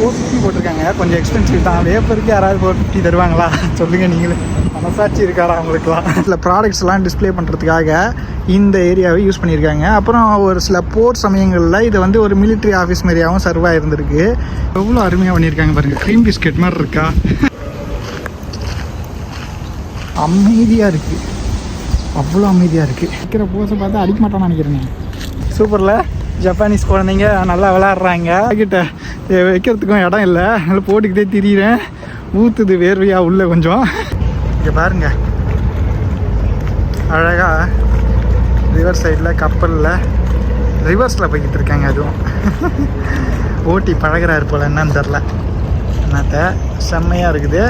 Four fifty போட்டிருக்காங்க. கொஞ்சம் expensive தான். வேப்பருக்கு யாராவது ஃபோர் ஃபிஃப்டி தருவாங்களா? சொல்லுங்கள் நீங்களே. மனசாட்சி இருக்காரா அவங்களுக்குலாம் சில ப்ராடக்ட்ஸ்லாம் டிஸ்ப்ளே பண்ணுறதுக்காக இந்த ஏரியாவை யூஸ் பண்ணியிருக்காங்க. அப்புறம் ஒரு சில போர் சமயங்களில் இது வந்து ஒரு மிலிட்ரி ஆஃபீஸ் மாதிரியாகவும் சர்வ் ஆயிருந்திருக்கு எவ்வளோ அருமையாக பண்ணியிருக்காங்க பாருங்கள் க்ரீம் பிஸ்கெட் மாதிரி இருக்கா? அமைதியாக இருக்குது அவ்வளோ அமைதியாக இருக்குது வைக்கிற போஸை பார்த்து அடிக்க மாட்டான்னு நினைக்கிறேன். சூப்பரில்? ஜப்பானீஸ் குழந்தைங்க நல்லா விளாட்றாங்க. கிட்ட வைக்கிறதுக்கும் இடம் இல்லை. நல்லா போட்டுக்கிட்டே திரியிறேன். ஊற்றுது வேர்வையாக உள்ள கொஞ்சம். இங்கே பாருங்க. அழகாக ரிவர் சைடில் கப்பலில் ரிவர்ஸில் போய்கிட்டு இருக்காங்க அதுவும். ஓட்டி பழகுறாரு போல் என்னன்னு தெரில என்னத்த? செம்மையாக இருக்குது.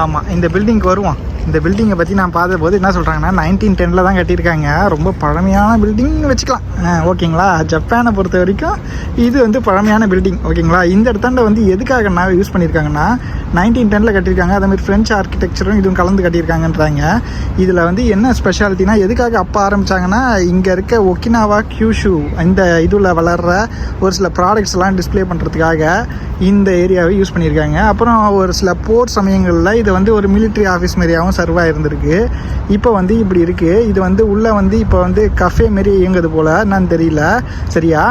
ஆமாம் இந்த பில்டிங்க்கு வருவோம். இந்த பில்டிங்கை பற்றி நான் பார்த்த போது என்ன சொல்கிறாங்கன்னா நைன்டீன் டெனில் தான் கட்டியிருக்காங்க. ரொம்ப பழமையான பில்டிங்னு வச்சுக்கலாம். ஆ, ஓகேங்களா? ஜப்பானை பொறுத்த வரைக்கும் இது வந்து பழமையான பில்டிங் ஓகேங்களா? இந்த இடத்தாண்ட வந்து எதுக்காக நான் யூஸ் பண்ணியிருக்காங்கன்னா நைன்டீன் டெனில் கட்டியிருக்காங்க. அதேமாதிரி ஃப்ரெஞ்ச் ஆர்கிடெக்சரும் இதுவும் கலந்து கட்டியிருக்காங்கன்றாங்க. இதில் வந்து என்ன ஸ்பெஷாலிட்டினா எதுக்காக அப்போ ஆரம்பித்தாங்கன்னா இங்கே இருக்க ஒக்கினாவா கியூஷு இந்த இதில் வளர்கிற ஒரு சில ப்ராடக்ட்ஸ்லாம் டிஸ்ப்ளே பண்ணுறதுக்காக இந்த ஏரியாவை யூஸ் பண்ணியிருக்காங்க. அப்புறம் ஒரு சில போர் சமயங்களில் இது வந்து ஒரு மிலிட்ரி ஆஃபீஸ் மாரியாகவும் சர்வாக இருந்திருக்கு. இப்போ வந்து இப்படி இருக்குது இது வந்து உள்ளே வந்து இப்போ வந்து கஃபே மாரி இயங்குது போல். என்னன்னு தெரியல. சரியா?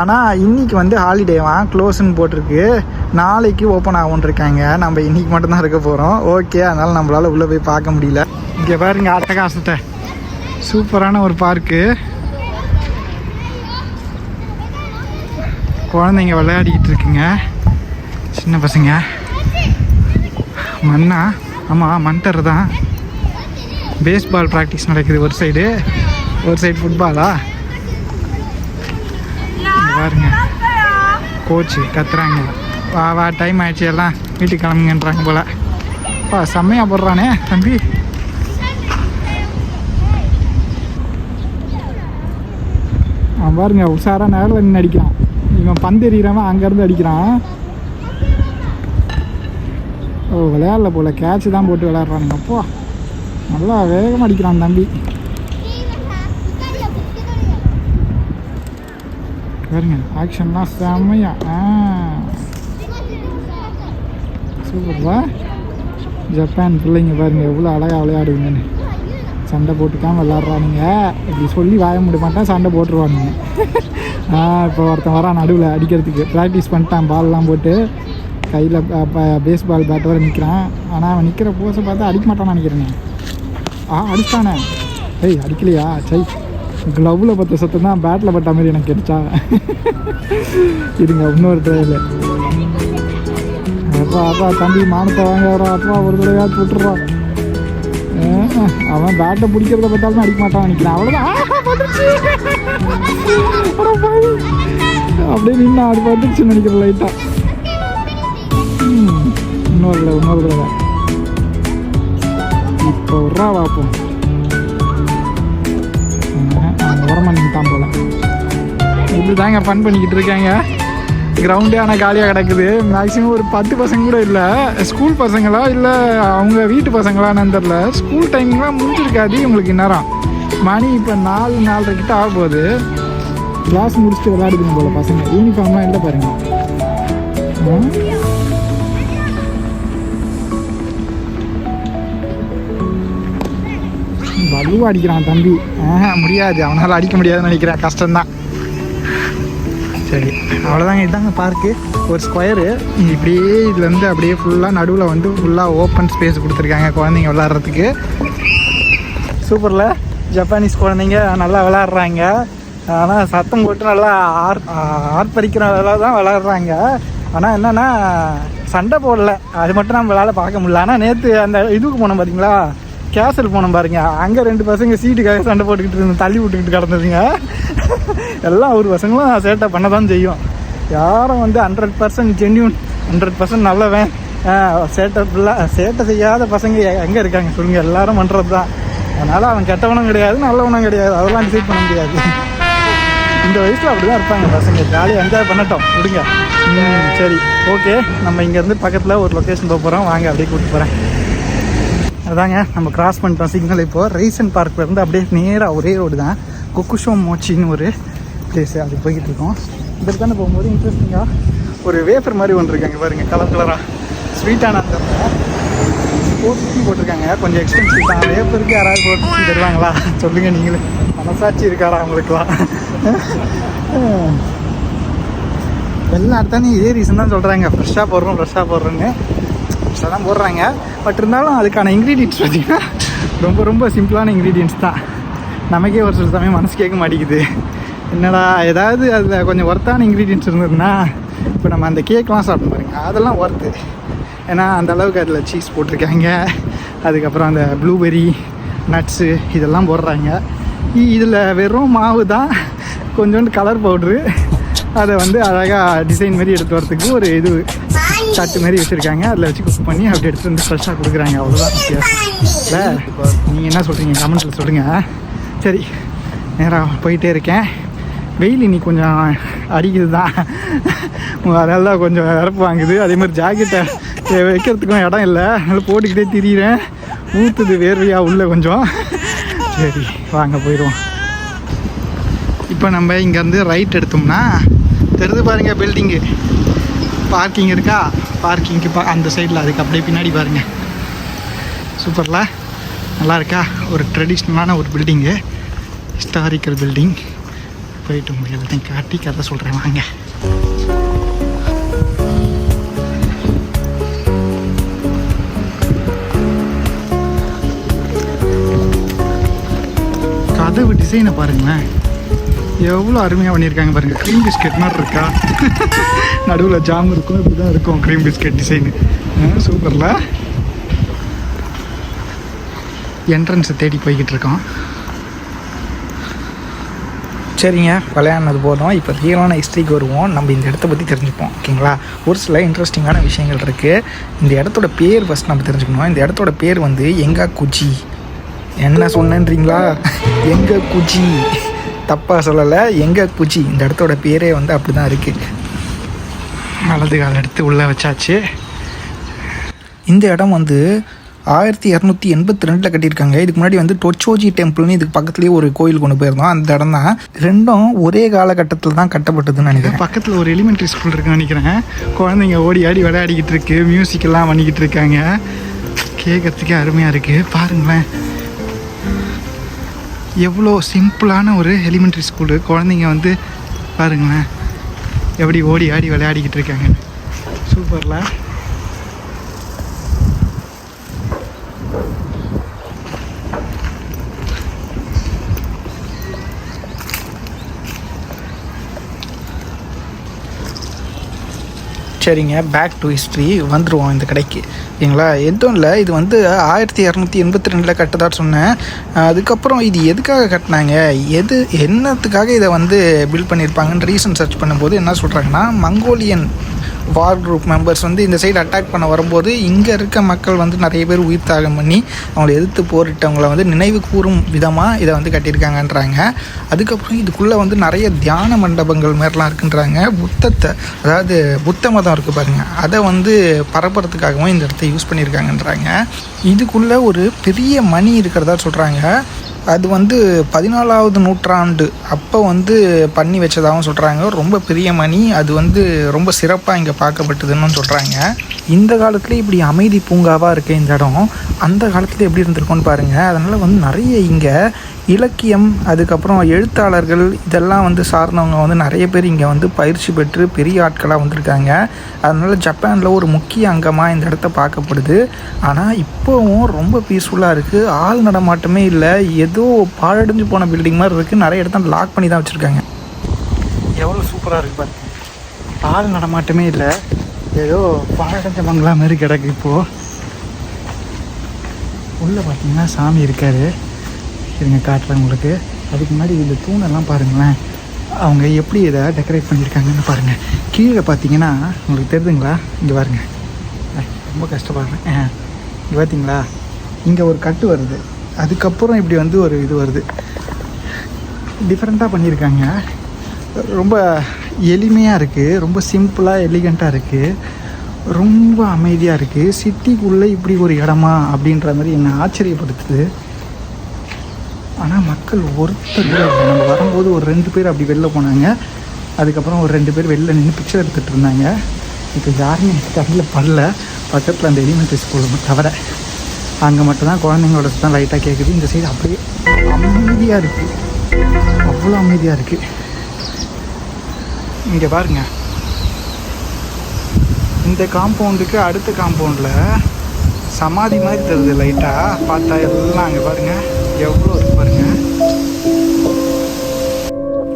ஆனால் இன்னைக்கு வந்து ஹாலிடேவா க்ளோஸ்ன்னு போட்டிருக்கு. நாளைக்கு ஓப்பன் ஆகும்னு இருக்காங்க. நம்ம இன்றைக்கி மட்டும்தான் இருக்க போகிறோம் ஓகே அதனால் நம்மளால் உள்ளே போய் பார்க்க முடியல. இங்கே பாருங்க அட்டகாசத்தை. சூப்பரான ஒரு பார்க்கு குழந்தைங்க விளையாடிக்கிட்டு இருக்குங்க. சின்ன பசங்க. மண்ணா ஆமாம் மண்டர் தான். பேஸ்பால் ப்ராக்டிஸ் நடக்குது ஒரு சைடு ஒரு சைடு ஃபுட்பாலா பாருங்க. கோச்சு கத்துறாங்க. வா வா டைம் ஆயிடுச்சு எல்லாம். வீட்டுக்கு கிளம்புங்கன்றாங்க போல. வா செம்மையாக போடுறானே தம்பி. பாருங்க உஷாரா நேரில் நின்று அடிக்கிறான். இவன் பந்து எறிகிறவன் அங்கேருந்து அடிக்கிறான். ஓ விளையாடல போல. கேட்ச் தான் போட்டு விளையாடுறானுங்க. அப்போ நல்லா வேகமாக அடிக்கிறான் தம்பி. பாருங்க ஆக்ஷன்லாம் செம்மையா. ஆ. சூப்பர்ப்பா ஜப்பான் பிள்ளைங்க பாருங்க எவ்வளோ அழகாக விளையாடுவீங்கன்னு சண்டை போட்டுக்காமல் விளாட்றானுங்க இப்படி சொல்லி வாய முடிய மாட்டேன் சண்டை போட்டுருவானுங்க. இப்போ ஒருத்தன் வரான் நடுவில் அடிக்கிறதுக்கு. ப்ராக்டிஸ் பண்ணிட்டான் பால்லாம் போட்டு. கையில் பேஸ் பால் பேட்டோட நிற்கிறான் ஆனால் அவன் நிற்கிற போஸை பார்த்தா அடிக்க மாட்டான்னு நினைக்கிறேனே. ஆ அடிச்சிட்டானே. ஏய் அடிக்கலையா? சை க்ளவ்வில் பற்ற சத்தம் தான் பேட்டில் பட்ட மாதிரி எனக்கு கிடைச்சா. இருங்க இன்னொரு ட்ரையில் அப்பா அப்பா தம்பி மானத்தை வாங்க வரோம் அப்பா ஒரு தடவையாக விட்டுறான் அவன் பேட்டை பிடிக்கிறத பார்த்தாலும் அடிக்க மாட்டான் நினைக்கிறான். அவ்வளோதான் அப்படியே நின்று அது பார்த்துச்சு நினைக்கிறேன் லைட்டாக இன்னொரு தடவை இன்னொரு தடவை. இப்போ விட்றா பார்ப்போம் அவங்க உரமா நின்றுட்டான் போல. இப்படி தாங்க ஃபன் பண்ணிக்கிட்டு இருக்காங்க. கிரவுண்டே ஆனால் காலியாக கிடக்குது. மேக்ஸிமம் ஒரு பத்து பசங்க கூட இல்லை. ஸ்கூல் பசங்களா இல்லை அவங்க வீட்டு பசங்களான்னு தெரில ஸ்கூல் டைம்லாம் முடிஞ்சிருக்காது. இவங்களுக்கு நேரம் மணி இப்போ நாலு நாலரை கிட்ட ஆக போகுது. கிளாஸ் முடிச்சுட்டு விளையாடுதுங்க போல பசங்க. யூனிஃபார்ம்லாம் இல்லை பாருங்க. ஆ? அடிக்கிறான் தம்பி. ஆஹா முடியாது. அவனால் அடிக்க முடியாதுன்னு நினைக்கிறேன். கஷ்டம்தான். சரி அவ்வளோதாங்க இதாங்க பார்க்கு ஒரு ஸ்கொயரு இப்படியே இதுலேருந்து அப்படியே ஃபுல்லாக நடுவில் வந்து ஃபுல்லாக ஓப்பன் ஸ்பேஸ் கொடுத்துருக்காங்க குழந்தைங்க விளாட்றதுக்கு சூப்பரில் ஜப்பானீஸ் குழந்தைங்க நல்லா விளாட்றாங்க ஆனால் சத்தம் போட்டு நல்லா ஆர் ஆர்ப்பரிக்கிற அளவு தான் விளாட்றாங்க ஆனால் என்னென்னா சண்டை போடல. அது மட்டும் நம்ம விளாட பார்க்க முடியல. ஆனால் நேற்று அந்த இதுக்கு போனோம் பார்த்தீங்களா கேசல் போனோம் பாருங்க. அங்கே ரெண்டு பசங்க சீட்டுக்காக சண்டை போட்டுக்கிட்டு இருந்து தள்ளி விட்டுக்கிட்டு கிடந்ததுங்க. எல்லாம் ஒரு பசங்களும் சேட்டை பண்ண தான் செய்யும். யாரும் வந்து hundred percent genuine hundred percent நல்லவன். சேட்டை ஃபுல்லாக சேட்டை செய்யாத பசங்க எங்கே இருக்காங்க சொல்லுங்கள் எல்லாரும் பண்ணுறது தான் அதனால் அவன் கெட்டவனும் கிடையாது நல்லவனும் கிடையாது. அதெல்லாம் டிசைட் பண்ண முடியாது. இந்த வயசில் அப்படி தான் இருப்பாங்க பசங்க. ஜாலியாக என்ஜாய் பண்ணட்டும். விடுங்க. ம், சரி. ஓகே. நம்ம இங்கேருந்து பக்கத்தில் ஒரு லொக்கேஷன் போக போகிறோம் வாங்க அப்படியே கூப்பிட்டு போகிறேன் அதாங்க நம்ம கிராஸ் பண்ணிட்டோம் சிக்னல் இப்போது ரைசன் பார்க்லேருந்து அப்படியே நேராக ஒரே ரோடு தான். கொக்குஷோ மோச்சின்னு ஒரு பிளேஸ் அது போய்கிட்டு இருக்கோம். இதில் தானே போகும்போது இன்ட்ரெஸ்டிங்காக ஒரு வேஃபர் மாதிரி ஒன்று இருக்காங்க பாருங்கள் கலர் கலராக ஸ்வீட்டான அந்த போட்டு போட்டிருக்காங்க. கொஞ்சம் எக்ஸ்பென்சிவ் தான். வேப்பருக்கு யாராவது போட்டு தருவாங்களா? சொல்லுங்கள் நீங்களே. மனசாட்சி இருக்காரா அவங்களுக்குலாம் எல்லாம் அடுத்தானே இதே ரீசன் தான் சொல்கிறாங்க ஃப்ரெஷ்ஷாக போடுறோம் ஃப்ரெஷ்ஷாக போடுறோன்னு ஃப்ரெஷ்ஷாக தான் போடுறாங்க. பட் இருந்தாலும் அதுக்கான இன்க்ரீடியன்ஸ் பார்த்தீங்கன்னா ரொம்ப ரொம்ப சிம்பிளான இன்க்ரீடியன்ஸ் தான். நமக்கே ஒரு சில சமயம் மனசு கேட்க மாட்டேங்குது. என்னடா ஏதாவது அதில் கொஞ்சம் ஒர்த்தான இன்க்ரீடியன்ஸ் இருந்ததுன்னா இப்போ நம்ம அந்த கேக்லாம் சாப்பிட்டு பாருங்க. அதெல்லாம் ஒர்த்து ஏன்னா அந்த அளவுக்கு அதில் சீஸ் போட்டிருக்காங்க. அதுக்கப்புறம் அந்த ப்ளூபெரி நட்ஸு இதெல்லாம் போடுறாங்க. இதில் வெறும் மாவு தான் கொஞ்சோண்டு கலர் பவுட்ரு அதை வந்து அழகாக டிசைன் மாதிரி எடுத்து வரத்துக்கு ஒரு இது தட்டு மாதிரி வச்சுருக்காங்க. அதில் வச்சு குக் பண்ணி அப்படி எடுத்து வந்து ஃப்ரெஷ்ஷாக கொடுக்குறாங்க. அவ்வளோதான் வித்தியாசம். இல்லை நீங்கள் என்ன சொல்கிறீங்க கமெண்ட்டில் சொல்லுங்கள் சரி நேராக போயிட்டே இருக்கேன். வெயில் இன்னைக்கு கொஞ்சம் அடிக்குது தான் அதெல்லாம் தான் கொஞ்சம் இறப்பு வாங்குது. அதே மாதிரி ஜாக்கெட்டை வைக்கிறதுக்கும் இடம் இல்லை. அதனால் போட்டுக்கிட்டே திரியிறேன். ஊற்றுது வேர்வையாக உள்ளே கொஞ்சம். சரி வாங்க போயிடுவோம். இப்போ நம்ம இங்கேருந்து ரைட் எடுத்தோம்னா தெரிது பாருங்கள் பில்டிங்கு பார்க்கிங் இருக்கா? பார்க்கிங்க்கு பா அந்த சைடில் அதுக்கு அப்படியே பின்னாடி பாருங்கள் சூப்பரில் நல்லா இருக்கா? ஒரு ட்ரெடிஷ்னலான ஒரு பில்டிங்கு ஹிஸ்டாரிக்கல் பில்டிங் போயிட்டு உங்களுக்கு எல்லாத்தையும் காட்டி கதை சொல்கிறேன் வாங்க. கதவு டிசைனை பாருங்களேன். எவ்வளோ அருமையாக பண்ணியிருக்காங்க பாருங்கள் க்ரீம் பிஸ்கெட் மாதிரி இருக்கா? நடுவில் ஜாம் இருக்கும் இப்படி தான் இருக்கும் க்ரீம் பிஸ்கட் டிசைனு சூப்பரில். என்ட்ரன்ஸை தேடி போய்கிட்டு இருக்கோம். சரிங்க விளையாடினது போதும். இப்போ ரியலான ஹிஸ்ட்ரிக்கு வருவோம். நம்ம இந்த இடத்த பற்றி தெரிஞ்சுப்போம் ஓகேங்களா? ஒரு சில இன்ட்ரெஸ்டிங்கான விஷயங்கள் இருக்குது இந்த இடத்தோட பேர் ஃபஸ்ட் நம்ம தெரிஞ்சுக்கணும். இந்த இடத்தோட பேர் வந்து எங்கா குஜி. என்ன சொன்னேன்றீங்களா? எங்க குஜி. தப்பாக சொல்லலை. எங்க குஜி. இந்த இடத்தோட பேரே வந்து அப்படி தான் இருக்குது வலது கால் எடுத்து உள்ளே வச்சாச்சு. இந்த இடம் வந்து ஆயிரத்தி இரநூத்தி எண்பத்தி ரெண்டில் கட்டியிருக்காங்க. இதுக்கு முன்னாடி வந்து டொச்சோஜி டெம்பிள்னு இதுக்கு பக்கத்துலேயே ஒரு கோயில் கொண்டு போயிருந்தோம். அந்த இடம் தான். ரெண்டும் ஒரே காலகட்டத்தில் தான் கட்டப்பட்டதுன்னு நினைக்கிறேன். பக்கத்தில் ஒரு எலிமெண்ட்ரி ஸ்கூல் இருக்குன்னு நினைக்கிறேன். குழந்தைங்க ஓடி ஆடி விளையாடிக்கிட்டு இருக்கு. மியூசிக் எல்லாம் பண்ணிக்கிட்டு இருக்காங்க. கேட்கறதுக்கே அருமையாக இருக்குது பாருங்களேன். எவ்வளோ சிம்பிளான ஒரு எலிமெண்ட்ரி ஸ்கூலு குழந்தைங்க வந்து பாருங்களேன். எப்படி ஓடி ஆடி விளையாடிக்கிட்டு இருக்காங்க சூப்பரில். சரிங்க பேக் டு ஹிஸ்ட்ரி வந்துடுவோம் இந்த கடைக்கு. ஓகேங்களா எதுவும் இல்லை இது வந்து ஆயிரத்தி இரநூத்தி எண்பத்தி ரெண்டில் கட்டதா சொன்னேன். அதுக்கப்புறம் இது எதுக்காக கட்டினாங்க? எது என்னத்துக்காக இதை வந்து பில்ட் பண்ணியிருப்பாங்கன்னு ரீசன் சர்ச் பண்ணும்போது என்ன சொல்கிறாங்கன்னா மங்கோலியன் வார் குரூப் மெம்பர்ஸ் வந்து இந்த சைடு அட்டாக் பண்ண வரும்போது இங்கே இருக்க மக்கள் வந்து நிறைய பேர் உயிர் தியாகம் பண்ணி அவங்களை எதிர்த்து போரிட்டவங்கள வந்து நினைவு கூறும் விதமாக இதை வந்து கட்டியிருக்காங்கன்றாங்க. அதுக்கப்புறம் இதுக்குள்ளே வந்து நிறைய தியான மண்டபங்கள் மாதிரிலாம் இருக்குன்றாங்க. புத்தத்தை அதாவது புத்த மதம் இருக்குது பாருங்கள் அதை வந்து பரப்புறதுக்காகவும் இந்த இடத்த யூஸ் பண்ணியிருக்காங்கன்றாங்க. இதுக்குள்ளே ஒரு பெரிய மணி இருக்கிறதா சொல்கிறாங்க அது வந்து பதினாலாவது நூற்றாண்டு. அப்போ வந்து பண்ணி வச்சதாகவும் சொல்கிறாங்க ரொம்ப பெரிய மணி. அது வந்து ரொம்ப சிறப்பாக இங்கே பார்க்கப்பட்டதுன்னு சொல்கிறாங்க இந்த காலத்தில் இப்படி அமைதி பூங்காவாக இருக்க இந்த இடம் அந்த காலத்தில் எப்படி இருந்திருக்கும்னு பாருங்கள் அதனால் வந்து நிறைய இங்கே இலக்கியம் அதுக்கப்புறம் எழுத்தாளர்கள் இதெல்லாம் வந்து சார்ந்தவங்க வந்து நிறைய பேர் இங்கே வந்து பயிற்சி பெற்று பெரிய ஆட்களாக வந்திருக்காங்க. அதனால் ஜப்பானில் ஒரு முக்கிய அங்கமாக இந்த இடத்த பார்க்கப்படுது. ஆனால் இப்போவும் ரொம்ப பீஸ்ஃபுல்லாக இருக்குது ஆள் நடமாட்டமே இல்லை. ஏதோ பாழடைஞ்சு போன பில்டிங் மாதிரி இருக்குது நிறைய இடத்த லாக் பண்ணி தான் வச்சுருக்காங்க. எவ்வளோ சூப்பராக இருக்கு பாருங்க ஆள் நடமாட்டமே இல்லை. ஏதோ பாழடைஞ்ச பங்களா மாதிரி கிடக்கு இப்போது உள்ளே பார்த்தீங்கன்னா சாமி இருக்கார். இருங்க காட்டுறேன் உங்களுக்கு. அதுக்கு முன்னாடி இந்த தூணெல்லாம் பாருங்களேன். அவங்க எப்படி இதை டெக்கரேட் பண்ணியிருக்காங்கன்னு பாருங்கள் கீழே பார்த்தீங்கன்னா உங்களுக்கு தெரியுதுங்களா இங்கே பாருங்கள் ரொம்ப கஷ்டப்படுறேன். ஆ இங்கே பார்த்தீங்களா இங்கே ஒரு கட்டு வருது. அதுக்கப்புறம் இப்படி வந்து ஒரு இது வருது. டிஃப்ரெண்ட்டாக பண்ணியிருக்காங்க. ரொம்ப எளிமையாக இருக்குது ரொம்ப சிம்பிளாக எலிகண்ட்டாக இருக்குது ரொம்ப அமைதியாக இருக்குது சிட்டிக்குள்ளே இப்படி ஒரு இடமா அப்படின்ற மாதிரி என்னை ஆச்சரியப்படுத்துது. ஆனால் மக்கள் ஒருத்தர் கூட இல்லை. நம்ம வரும்போது ஒரு ரெண்டு பேர் அப்படி வெளில போனாங்க. அதுக்கப்புறம் ஒரு ரெண்டு பேர் வெளில நின்று பிக்சர் எடுத்துகிட்டு இருந்தாங்க. இப்போ யாருமே எனக்கு கண்ணில் படல பக்கத்தில் அந்த எலிமெண்ட்ரி ஸ்கூல் தவிர. அங்கே மட்டும்தான் குழந்தைங்களோட தான் லைட்டாக கேட்குது இந்த சைடு அப்படியே அமைதியாக இருக்குது அவ்வளோ அமைதியாக இருக்குது இங்கே பாருங்க. இந்த காம்பவுண்டுக்கு அடுத்த காம்பவுண்டில் சமாதி மாதிரி தருது லைட்டாக பார்த்தா எல்லாம் அங்கே பாருங்கள் எவ்வளோ இருக்கு பாருங்க.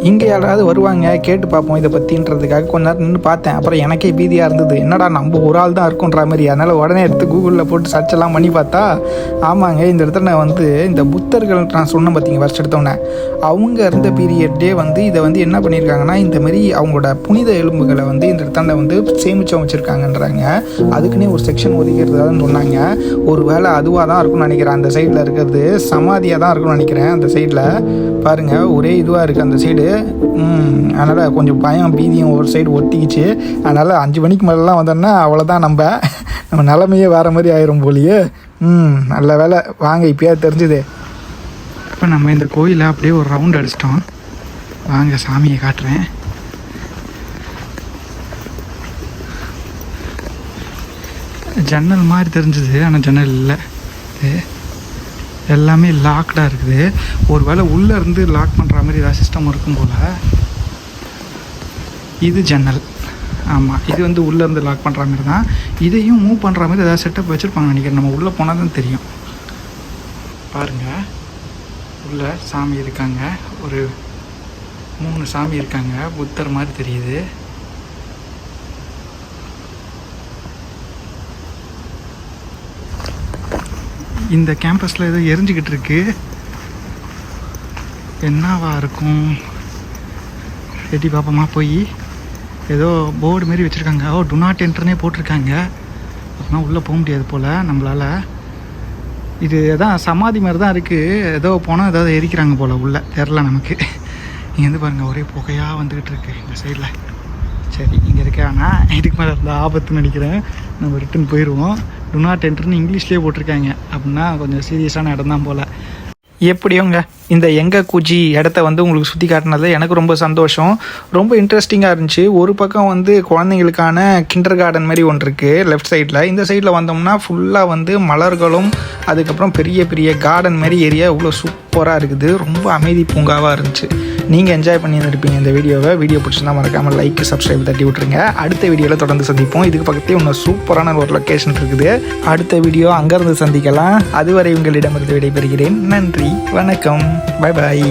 இங்கே யாராவது வருவாங்க கேட்டு பார்ப்போம் இதை பற்றின்றதுக்காக கொஞ்ச நேரம் நின்று பார்த்தேன். அப்புறம் எனக்கே பீதியாக இருந்தது. என்னடா நம்ம ஒரு ஆள் தான் இருக்குன்ற மாதிரி. அதனால் உடனே எடுத்து கூகுளில் போட்டு சர்ச் எல்லாம் பண்ணி பார்த்தா ஆமாங்க இந்த இடத்துல நான் வந்து இந்த புத்தர்கள் நான் சொன்னேன் பார்த்தீங்க ஃபஸ்ட் எடுத்தோன்னே அவங்க இருந்த பீரியட்லேயே வந்து இதை வந்து என்ன பண்ணியிருக்காங்கன்னா இந்தமாரி அவங்களோட புனித எலும்புகளை வந்து இந்த இடத்துல வந்து சேமித்து வச்சுருக்காங்கன்றாங்க. அதுக்குன்னே ஒரு செக்ஷன் ஒதுக்கிறதான்னு சொன்னாங்க. ஒரு வேளை அதுவாக தான் இருக்கும்னு நினைக்கிறேன். அந்த சைடில் இருக்கிறது சமாதியாக தான் இருக்கும்னு நினைக்கிறேன். அந்த சைடில் பாருங்கள் ஒரே இதுவாக இருக்குது அந்த சைடு அதனால் கொஞ்சம் பயம் பீதியும் ஒரு சைடு ஒட்டிக்கிச்சு. அதனால் அஞ்சு மணிக்கு மேலெலாம் வந்தோன்னா அவ்வளோதான் நம்ம நம்ம நிலமையே வேறு மாதிரி ஆயிரும் போலியே. ம் நல்ல வேலை வாங்க இப்போயா தெரிஞ்சுது. இப்போ நம்ம இந்த கோயிலை அப்படியே ஒரு ரவுண்ட் அடிச்சிட்டோம். வாங்க சாமியை காட்டுறேன். ஜன்னல் மாதிரி தெரிஞ்சுது ஆனால் ஜன்னல் இல்லை. எல்லாமே லாக்டாக இருக்குது. ஒரு வேளை உள்ளே இருந்து லாக் பண்ணுற மாதிரி ஏதாவது சிஸ்டம் இருக்கும் போல். இது ஜன்னல் ஆமாம் இது வந்து உள்ளே இருந்து லாக் பண்ணுற மாதிரி தான். இதையும் மூவ் பண்ணுற மாதிரி ஏதாவது செட்டப் வச்சுருப்பாங்க நினைக்கிறேன். நம்ம உள்ளே போனால் தான் தெரியும். பாருங்கள் உள்ளே சாமி இருக்காங்க. ஒரு மூணு சாமி இருக்காங்க. புத்தர் மாதிரி தெரியுது. இந்த கேம்பஸில் ஏதோ எரிஞ்சுக்கிட்டு இருக்கு. என்னவா இருக்கும்? எட்டி பார்ப்போமா போய். ஏதோ போர்டு மாரி வச்சுருக்காங்க. ஓ டு நாட் என்ட்ருனே போட்டிருக்காங்க. அப்படின்னா உள்ளே போக முடியாது போல் நம்மளால். இது எதான் சமாதி மாதிரி தான் இருக்குது ஏதோ போனால் ஏதாவது எரிக்கிறாங்க போல் உள்ளே தெரில நமக்கு. இங்கேருந்து பாருங்கள் ஒரே புகையாக வந்துக்கிட்டு இருக்கு இந்த சைடில் சரி இங்கே இருக்க ஆனால் இதுக்கு மேலே இருந்த ஆபத்துன்னு நினைக்கிறேன். நம்ம ரிட்டன் போயிடுவோம் டு நாட் என்ட்ருன்னு இங்கிலீஷ்லேயே போட்டிருக்காங்க. அப்படின்னா கொஞ்சம் சீரியஸான இடம் தான் போல். எப்படியோங்க? இந்த எங்கே குஜி இடத்த வந்து உங்களுக்கு சுற்றி காட்டினது எனக்கு ரொம்ப சந்தோஷம். ரொம்ப இன்ட்ரெஸ்டிங்காக இருந்துச்சு. ஒரு பக்கம் வந்து குழந்தைங்களுக்கான கிண்டர் கார்டன் மாதிரி ஒன்று இருக்குது லெஃப்ட் சைடில் இந்த சைடில் வந்தோம்னா ஃபுல்லாக வந்து மலர்களும் அதுக்கப்புறம் பெரிய பெரிய கார்டன் மாதிரி ஏரியா இவ்வளோ சூப்பராக இருக்குது. ரொம்ப அமைதி பூங்காவாக இருந்துச்சு. நீங்கள் என்ஜாய் பண்ணியிருப்பீங்க இந்த வீடியோவை. வீடியோ பிடிச்சிருந்தா மறக்காமல் லைக் சப்ஸ்கிரைப் தட்டி விட்ருங்க அடுத்த வீடியோவில் தொடர்ந்து சந்திப்போம். இதுக்கு பக்கத்தே இன்னும் சூப்பரான ஒரு லொக்கேஷன் இருக்குது. அடுத்த வீடியோ அங்கேருந்து சந்திக்கலாம். அதுவரை உங்களிடமிருந்து விடைபெறுகிறேன். நன்றி. வணக்கம். Bye bye